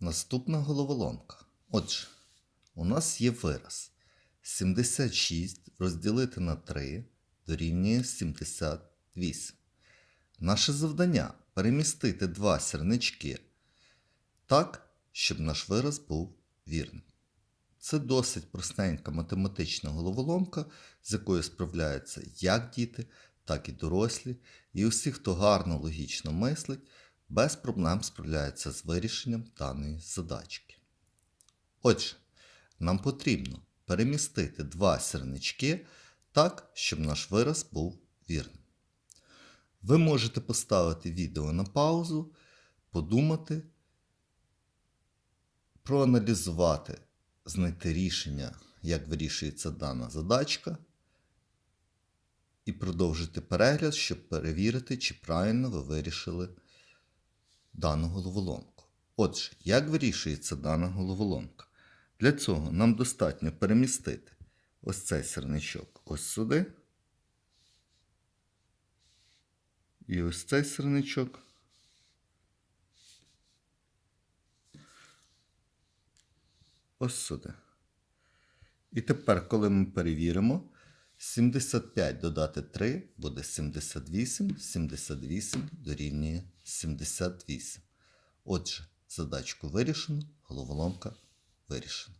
Наступна головоломка. Отже, у нас є вираз 76 розділити на 3 дорівнює 78. Наше завдання перемістити два сірнички так, щоб наш вираз був вірним. Це досить простенька математична головоломка, з якою справляються як діти, так і дорослі, і усі, хто гарно логічно мислить, без проблем справляються з вирішенням даної задачки. Отже, нам потрібно перемістити два сірнички так, щоб наш вираз був вірним. Ви можете поставити відео на паузу, подумати, проаналізувати, знайти рішення, як вирішується дана задачка, і продовжити перегляд, щоб перевірити, чи правильно ви вирішили дану головоломку. Отже, як вирішується дана головоломка? Для цього нам достатньо перемістити ось цей сірничок ось сюди. І ось цей сірничок. Ось сюди. І тепер, коли ми перевіримо, 75 додати 3 буде 78, 78 дорівнює 78. Отже, задачку вирішено, головоломка вирішена.